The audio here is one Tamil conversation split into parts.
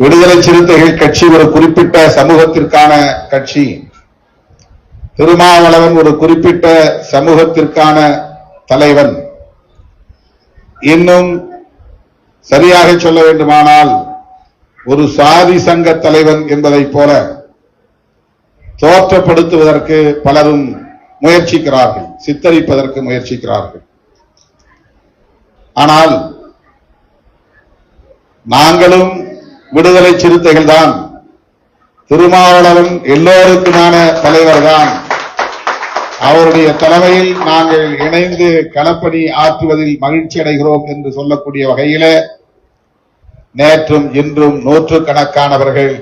விடுதலை சிறுத்தைகள் கட்சி ஒரு குறிப்பிட்ட சமூகத்திற்கான கட்சி. திருமாவளவன் ஒரு குறிப்பிட்ட சமூகத்திற்கான தலைவன். இன்னும் சரியாக சொல்ல வேண்டுமானால் ஒரு சாதி சங்க தலைவன் என்பதைப் போல தோற்றப்படுத்துவதற்கு பலரும் முயற்சிக்கிறார்கள் சித்தரிப்பதற்கு முயற்சிக்கிறார்கள். ஆனால் நாங்களும் விடுதலை சிறுத்தைகள் தான் திருமாவளவன் எல்லோருக்குமான தலைவர் தான் அவருடைய தலைமையில் நாங்கள் இணைந்து களப்பணி ஆற்றுவதில் மகிழ்ச்சி அடைகிறோம் என்று சொல்லக்கூடிய வகையில நேற்றும் இன்றும் நூற்றுக்கணக்கானவர்கள்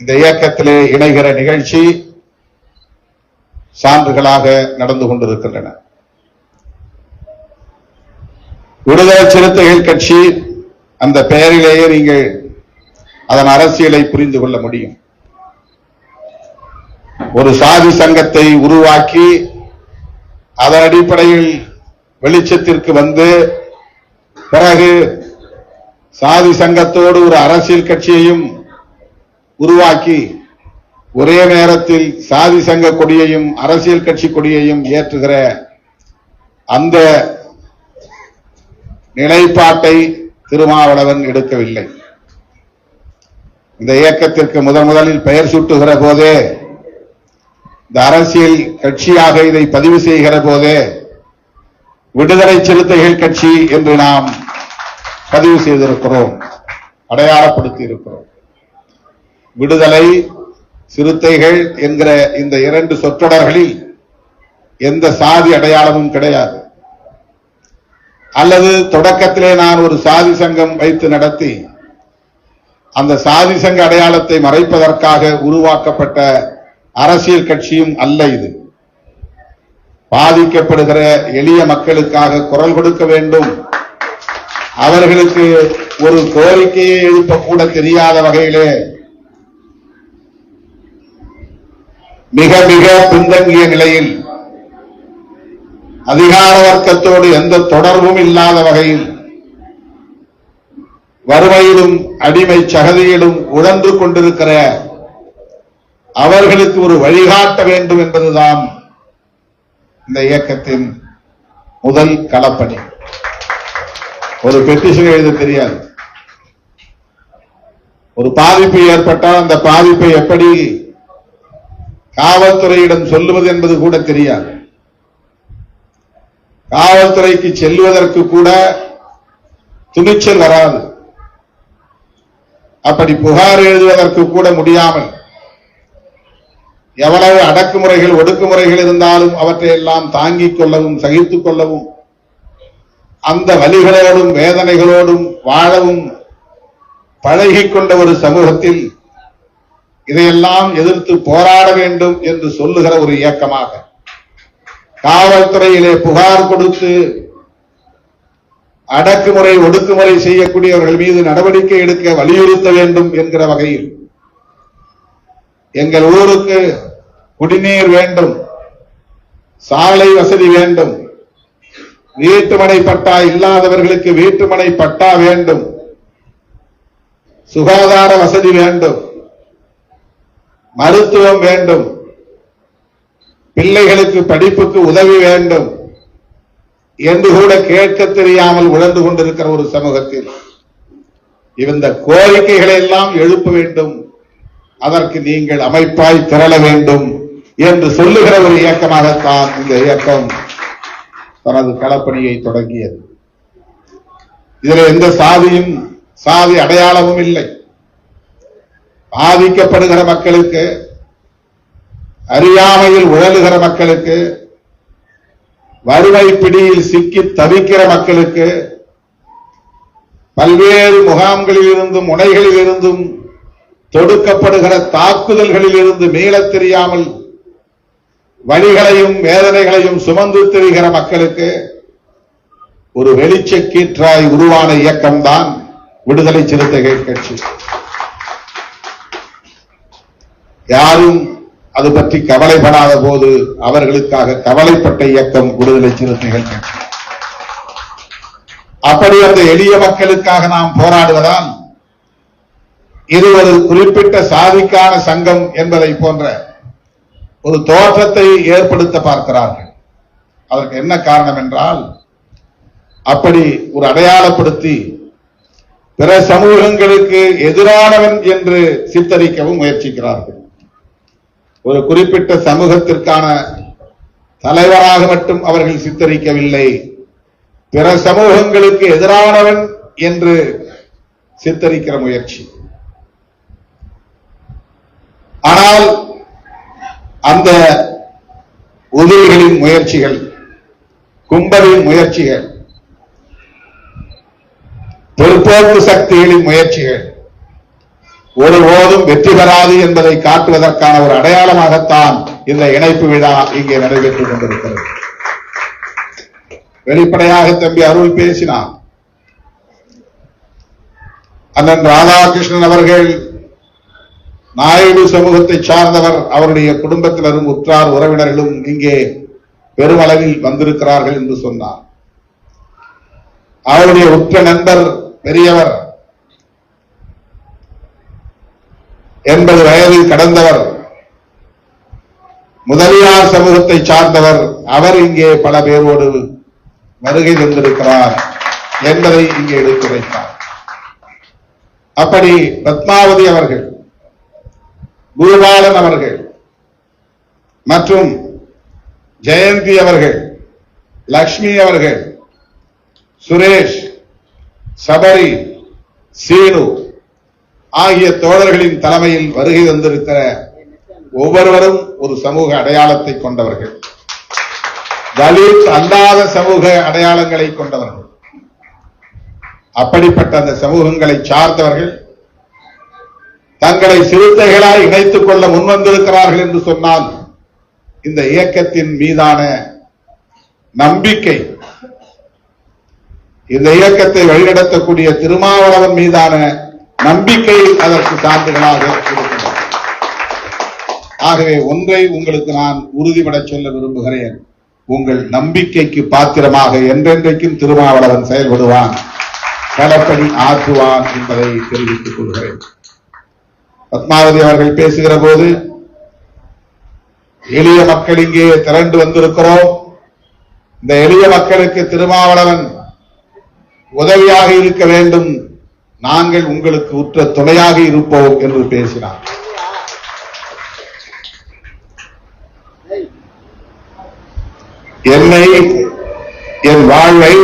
இந்த இயக்கத்திலே இணைகிற நிகழ்ச்சி சான்றுகளாக நடந்து கொண்டிருக்கின்றன. விடுதலை சிறுத்தைகள் கட்சி அந்த பெயரிலேயே நீங்கள் அதன் அரசியலை புரிந்து கொள்ள முடியும். ஒரு சாதி சங்கத்தை உருவாக்கி அதன் அடிப்படையில் வெளிச்சத்திற்கு வந்து பிறகு சாதி சங்கத்தோடு ஒரு அரசியல் கட்சியையும் உருவாக்கி ஒரே நேரத்தில் சாதி சங்க கொடியையும் அரசியல் கட்சி கொடியையும் ஏற்றுகிற அந்த நிலைப்பாட்டை திருமாவளவன் எடுக்கவில்லை. இந்த இயக்கத்திற்கு முதன் முதலில் பெயர் சூட்டுகிற போதே இந்த அரசியல் கட்சியாக இதை பதிவு செய்கிற போதே விடுதலை சிறுத்தைகள் கட்சி என்று நாம் பதிவு செய்திருக்கிறோம் அடையாளப்படுத்தி இருக்கிறோம் விடுதலை சிறுத்தைகள் என்கிற இந்த இரண்டு சொற்றொடர்களில் எந்த சாதி அடையாளமும் கிடையாது. அல்லது தொடக்கத்திலே நான் ஒரு சாதி சங்கம் வைத்து நடத்தி அந்த சாதி சங்க அடையாளத்தை மறைப்பதற்காக உருவாக்கப்பட்ட அரசியல் கட்சியும் அல்ல இது. பாதிக்கப்படுகிற எளிய மக்களுக்காக குரல் கொடுக்க வேண்டும். அவர்களுக்கு ஒரு கோரிக்கையை கூட தெரியாத வகையிலே மிக மிக பின்தங்கிய நிலையில் அதிகார வர்க்கத்தோடு எந்த தொடர்பும் இல்லாத வகையில் வறுமையிலும் அடிமை சகதியிலும் உழன்று கொண்டிருக்கிற அவர்களுக்கு ஒரு வழிகாட்ட வேண்டும் என்பதுதான் இந்த இயக்கத்தின் முதல் களப்பணி. ஒரு பெட்டிஷன் எழுத தெரியாது. ஒரு பாதிப்பு ஏற்பட்டால் அந்த பாதிப்பை எப்படி காவல்துறையிடம் சொல்லுவது என்பது கூட தெரியாது. காவல்துறைக்கு செல்வதற்கு கூட துணிச்சல் வராது. அப்படி புகார் எழுதுவதற்கு கூட முடியாமல் எவ்வளவு அடக்குமுறைகள் ஒடுக்குமுறைகள் இருந்தாலும் அவற்றை எல்லாம் தாங்கிக் கொள்ளவும் சகித்துக் கொள்ளவும் அந்த வலிகளோடும் வேதனைகளோடும் வாழவும் பழகி கொண்ட ஒரு சமூகத்தில் இதையெல்லாம் எதிர்த்து போராட வேண்டும் என்று சொல்லுகிற ஒரு இயக்கமாக காவல்துறையிலே புகார் கொடுத்து அடக்குமுறை ஒடுக்குமுறை செய்யக்கூடியவர்கள் மீது நடவடிக்கை எடுக்க வலியுறுத்த வேண்டும் என்கிற வகையில் எங்கள் ஊருக்கு குடிநீர் வேண்டும் சாலை வசதி வேண்டும் வீட்டுமனை பட்டா இல்லாதவர்களுக்கு வீட்டுமனை பட்டா வேண்டும் சுகாதார வசதி வேண்டும் மருத்துவம் வேண்டும் பிள்ளைகளுக்கு படிப்புக்கு உதவி வேண்டும் என்று கூட கேட்க தெரியாமல் உழந்து கொண்டிருக்கிற ஒரு சமூகத்தில் இந்த கோரிக்கைகளை எல்லாம் எழுப்ப வேண்டும். அதற்கு நீங்கள் அமைப்பாய் திரள வேண்டும் என்று சொல்லுகிற ஒரு இயக்கமாகத்தான் இந்த இயக்கம் தனது களப்பணியை தொடங்கியது. இதில் எந்த சாதியும் சாதி அடையாளமும் இல்லை. பாதிக்கப்படுகிற மக்களுக்கு அறியாமையில் உழலுகிற மக்களுக்கு வருவாய் பிடியில் சிக்கி தவிக்கிற மக்களுக்கு பல்வேறு முகாம்களில் இருந்தும் முனைகளில் இருந்தும் தொடுக்கப்படுகிற தாக்குதல்களில் இருந்து மீளத் தெரியாமல் வழிகளையும் வேதனைகளையும் சுமந்து திரிகிற மக்களுக்கு ஒரு வெளிச்சக்கீற்றாய் உருவான இயக்கம்தான் விடுதலை சிறுத்தைகள் கட்சி. யாரும் அது பற்றி கவலைப்படாத போது அவர்களுக்காக கவலைப்பட்ட இயக்கம் விடுதலை சிறுத்தைகள் அப்படி அந்த எளிய மக்களுக்காக நாம் போராடுவதால் இது ஒரு குறிப்பிட்ட சாதிக்கான சங்கம் என்பதை போன்ற ஒரு தோற்றத்தை ஏற்படுத்த பார்க்கிறார்கள். அதற்கு என்ன காரணம் என்றால் அப்படி ஒரு அடையாளப்படுத்தி பிற சமூகங்களுக்கு எதிரானவன் என்று சித்தரிக்கவும் முயற்சிக்கிறார்கள். ஒரு குறிப்பிட்ட சமூகத்திற்கான தலைவராக மட்டும் அவர்கள் சித்தரிக்கவில்லை. பிற சமூகங்களுக்கு எதிரானவன் என்று சித்தரிக்கிற முயற்சி. ஆனால் அந்த உதவிகளின் முயற்சிகள் கும்பலின் முயற்சிகள் பொறுப்போக்கு சக்திகளின் முயற்சிகள் ஒருபோதும் வெற்றி பெறாது என்பதை காட்டுவதற்கான ஒரு அடையாளமாகத்தான் இந்த இணைப்பு விழா இங்கே நடைபெற்றுக் கொண்டிருக்கிறது. வெளிப்படையாக தம்பி அருள் பேசினார். அண்ணன் ராதாகிருஷ்ணன் அவர்கள் நாயுடு சமூகத்தை சார்ந்தவர் அவருடைய குடும்பத்தினரும் உற்றார் உறவினர்களும் இங்கே பெருமளவில் வந்திருக்கிறார்கள் என்று சொன்னார். அவருடைய உற்ற நண்பர் பெரியவர் எண்பது வயதில் கடந்தவர் முதலியார் சமூகத்தை சார்ந்தவர் அவர் இங்கே பல பேரோடு வருகை தந்திருக்கிறார் என்பதை இங்கே எடுத்துரைத்தார் அப்படி பத்மாவதி அவர்கள் பூபாலன் அவர்கள் மற்றும் ஜெயந்தி அவர்கள் லக்ஷ்மி அவர்கள் சுரேஷ் சபரி சீனு ஆகிய தோழர்களின் தலைமையில் வருகை தந்திருக்கிற ஒவ்வொருவரும் ஒரு சமூக அடையாளத்தை கொண்டவர்கள். தலித் அல்லாத சமூக அடையாளங்களை கொண்டவர்கள். அப்படிப்பட்ட அந்த சமூகங்களை சார்ந்தவர்கள் தங்களை சிறுத்தைகளாய் இணைத்துக் கொள்ள முன்வந்திருக்கிறார்கள் என்று சொன்னால் இந்த இயக்கத்தின் மீதான நம்பிக்கை இந்த இயக்கத்தை வழிநடத்தக்கூடிய திருமாவளவன் மீதான நம்பிக்கை அதற்கு சான்றுகளாக இருக்கின்றன. ஆகவே ஒன்றை உங்களுக்கு நான் உறுதிபட சொல்ல விரும்புகிறேன். உங்கள் நம்பிக்கைக்கு பாத்திரமாக என்றென்றைக்கும் திருமாவளவன் செயல்படுவான். களப்பணி ஆற்றுவான் என்பதை தெரிவித்துக் கொள்கிறேன். பத்மாவதி அவர்கள் பேசுகிற போது எளிய மக்கள் இங்கே திரண்டு வந்திருக்கிறோம். இந்த எளிய மக்களுக்கு திருமாவளவன் உதவியாக இருக்க வேண்டும். நாங்கள் உங்களுக்கு உற்ற துணையாக இருப்போம் என்று பேசினார். என்னை என் வாழ்வை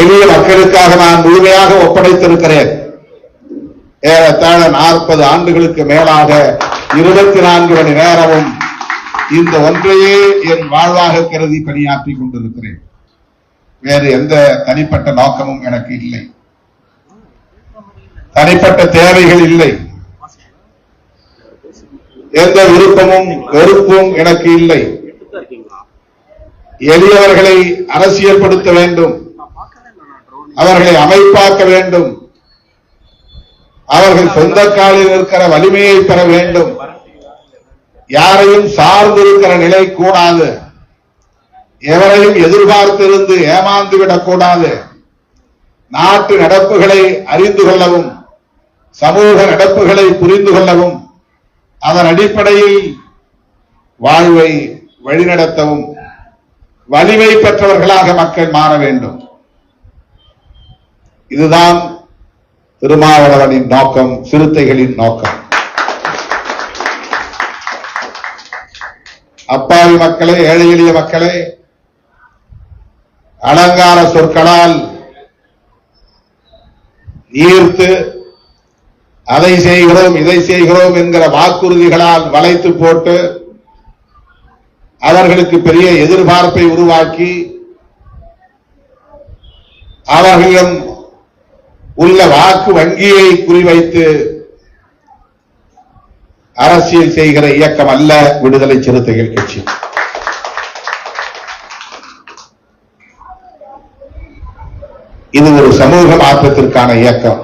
எளிய மக்களுக்காக நான் முழுமையாக ஒப்படைத்திருக்கிறேன். ஏறத்தாழ நாற்பது ஆண்டுகளுக்கு மேலாக இருபத்தி நான்கு மணி நேரமும் இந்த ஒன்றையே என் வாழ்வாக கருதி பணியாற்றிக் கொண்டிருக்கிறேன். வேறு எந்த தனிப்பட்ட நோக்கமும் எனக்கு இல்லை. தனிப்பட்ட தேவைகள் இல்லை. எந்த விருப்பமும் வெறுப்பும் எனக்கு இல்லை. எளியவர்களை அரசியல்படுத்த வேண்டும். அவர்களை அமைப்பாக்க வேண்டும். அவர்கள் சொந்த காலில் இருக்கிற வலிமையை பெற வேண்டும். யாரையும் சார்ந்திருக்கிற நிலை கூடாது. எவரையும் எதிர்பார்த்திருந்து ஏமாந்து விடக்கூடாது நாட்டு நடப்புகளை அறிந்து கொள்ளவும் சமூக நடப்புகளை புரிந்து கொள்ளவும் அதன் அடிப்படையில் வாழ்வை வழிநடத்தவும் வலிமை பெற்றவர்களாக மக்கள் மாற வேண்டும். இதுதான் திருமாவளவனின் நோக்கம் சிறுத்தைகளின் நோக்கம். அப்பாவி மக்களே ஏழை எளிய மக்களே அலங்கார சொற்களால் ஈர்த்து அதை செய்கிறோம் இதை செய்கிறோம் என்கிற வாக்குறுதிகளால் வளைத்து போட்டு அவர்களுக்கு பெரிய எதிர்பார்ப்பை உருவாக்கி அவர்களிடம் உள்ள வாக்கு வங்கியை குறிவைத்து அரசியல் செய்கிற இயக்கம் அல்ல விடுதலை சிறுத்தைகள் கட்சி. இது ஒரு சமூக மாற்றத்திற்கான இயக்கம்.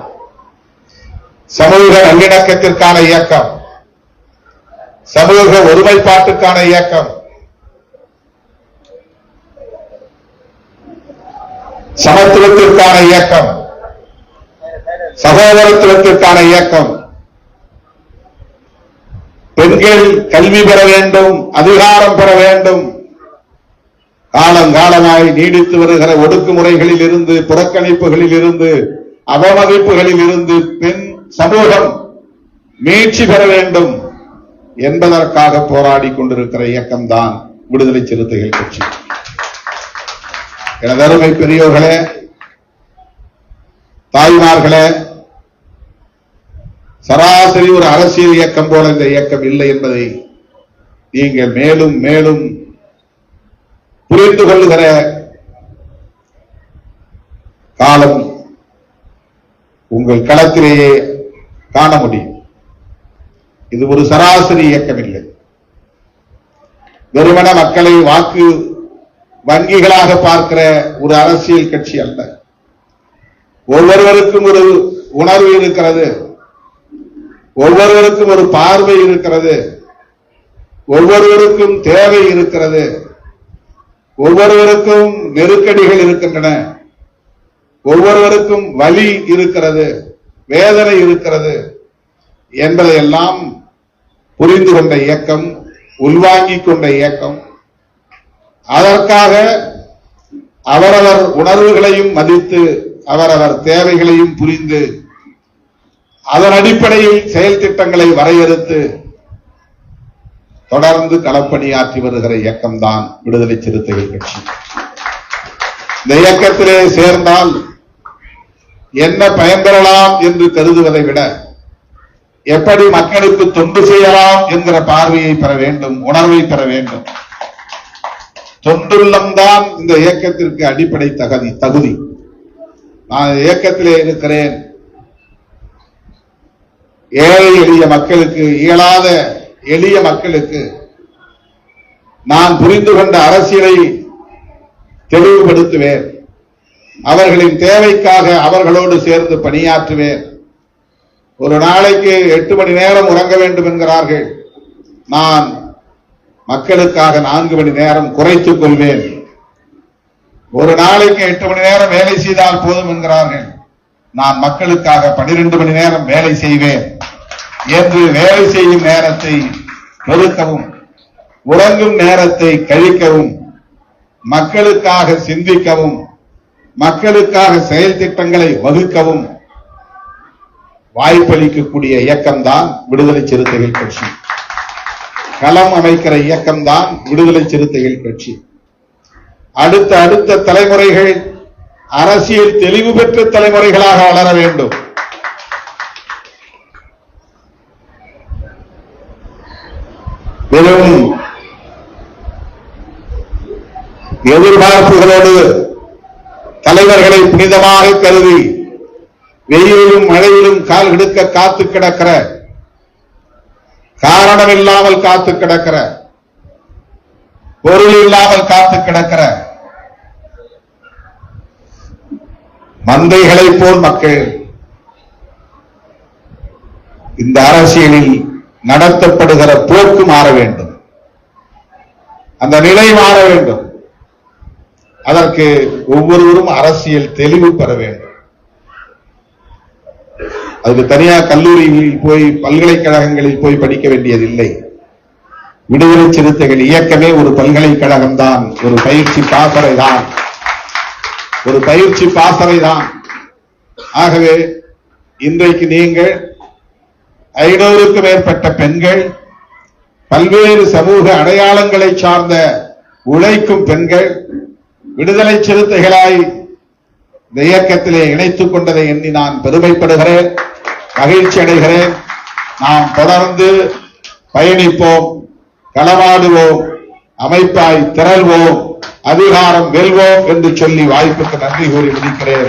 சமூக நல்லிணக்கத்திற்கான இயக்கம். சமூக ஒருமைப்பாட்டுக்கான இயக்கம். சமத்துவத்திற்கான இயக்கம். சகோதரத்துவத்திற்கான இயக்கம். பெண்கள் கல்வி பெற வேண்டும் அதிகாரம் பெற வேண்டும். காலங்காலமாய் நீடித்து வருகிற ஒடுக்குமுறைகளில் இருந்து புறக்கணிப்புகளில் இருந்து அவமதிப்புகளில் இருந்து பெண் சமூகம் மீட்சி பெற வேண்டும் என்பதற்காக போராடி கொண்டிருக்கிற இயக்கம்தான் விடுதலை சிறுத்தைகள் கட்சி. எனதருமை பெரியோர்களே தாய்மார்களே சராசரி ஒரு அரசியல் இயக்கம் போல இந்த இயக்கம் இல்லை என்பதை நீங்கள் மேலும் மேலும் புரிந்து கொள்ளுகிற காலம் உங்கள் களத்திலேயே காண முடியும். இது ஒரு சராசரி இயக்கம் இல்லை வெறுமன மக்களை வாக்கு வங்கிகளாக பார்க்கிற ஒரு அரசியல் கட்சி அல்ல. ஒவ்வொருவருக்கும் ஒரு உணர்வு இருக்கிறது. ஒவ்வொருவருக்கும் ஒரு பார்வை இருக்கிறது. ஒவ்வொருவருக்கும் தேவை இருக்கிறது. ஒவ்வொருவருக்கும் நெருக்கடிகள் இருக்கின்றன. ஒவ்வொருவருக்கும் வலி இருக்கிறது. வேதனை இருக்கிறது என்பதையெல்லாம் புரிந்து கொண்ட இயக்கம் உள்வாங்கிக் கொண்ட இயக்கம் அதற்காக அவரவர் உணர்வுகளையும் மதித்து அவரவர் தேவைகளையும் புரிந்து அதன் அடிப்படையில் செயல் திட்டங்களை வரையறுத்து தொடர்ந்து களப்பணியாற்றி வருகிற இயக்கம்தான் விடுதலை சிறுத்தைகள் கட்சி. இந்த இயக்கத்திலே சேர்ந்தால் என்ன பயன்பெறலாம் என்று கருதுவதை விட எப்படி மக்களுக்கு தொண்டு செய்யலாம் என்கிற பார்வையை பெற வேண்டும் உணர்வை பெற வேண்டும். தொண்டுள்ளம்தான் இந்த இயக்கத்திற்கு அடிப்படை தகுதி தகுதி. நான் இயக்கத்திலே இருக்கிறேன். ஏழை எளிய மக்களுக்கு இயலாத எளிய மக்களுக்கு நான் புரிந்து கொண்ட அரசியலை தெளிவுபடுத்துவேன். அவர்களின் தேவைக்காக அவர்களோடு சேர்ந்து பணியாற்றுவேன். ஒரு நாளைக்கு எட்டு மணி நேரம் உறங்க வேண்டும் என்கிறார்கள். நான் மக்களுக்காக நான்கு மணி நேரம் குறைத்துக் கொள்வேன். ஒரு நாளைக்கு எட்டு மணி நேரம் வேலை செய்தால் போதும் என்கிறார்கள். நான் மக்களுக்காக பனிரெண்டு மணி நேரம் வேலை செய்வேன். என்று வேலை செய்யும் நேரத்தை பெருக்கவும் உறங்கும் நேரத்தை கழிக்கவும் மக்களுக்காக சிந்திக்கவும் மக்களுக்காக செயல் திட்டங்களை வகுக்கவும் வாய்ப்பளிக்கக்கூடிய இயக்கம்தான் விடுதலை சிறுத்தைகள் கட்சி. களம் அமைக்கிற இயக்கம்தான் விடுதலை சிறுத்தைகள் கட்சி. அடுத்த அடுத்த தலைமுறைகள் அரசியல் தெளிவு பெற்ற தலைமுறைகளாக வளர வேண்டும். வெறும் எதிர்பார்ப்புகளோடு தலைவர்களை புனிதமாக கருதி வெயிலிலும் மழையிலும் கால் எடுக்க காத்து கிடக்கிற காரணம் இல்லாமல் காத்து கிடக்கிற பொருள் இல்லாமல் காத்து கிடக்கிற மந்தைகளை போல் மக்கள் இந்த அரசியலில் நடத்தப்படுகிற போக்கு மாற வேண்டும். அந்த நிலை மாற வேண்டும். அதற்கு ஒவ்வொருவரும் அரசியல் தெளிவு பெற வேண்டும். அதுக்கு தனியா கல்லூரியில் போய் பல்கலைக்கழகங்களில் போய் படிக்க வேண்டியதில்லை. விடுதலை சிறுத்தைகள் இயக்கமே ஒரு பல்கலைக்கழகம் தான் ஒரு பயிற்சி பாசறை தான் ஒரு பயிற்சி பாசறை தான் ஆகவே இன்றைக்கு நீங்கள் ஐநூறுக்கு மேற்பட்ட பெண்கள் பல்வேறு சமூக அடையாளங்களை சார்ந்த உழைக்கும் பெண்கள் விடுதலை சிறுத்தைகளாய் இந்த இயக்கத்திலே இணைத்துக் கொண்டதை எண்ணி நான் பெருமைப்படுகிறேன் மகிழ்ச்சி அடைகிறேன். நாம் தொடர்ந்து பயணிப்போம் களமாடுவோம் அமைப்பாய் திரள்வோம் அதிகாரம் வெல்வோம் என்று சொல்லி வாய்ப்புக்கு நன்றி கூறி முடிக்கிறேன்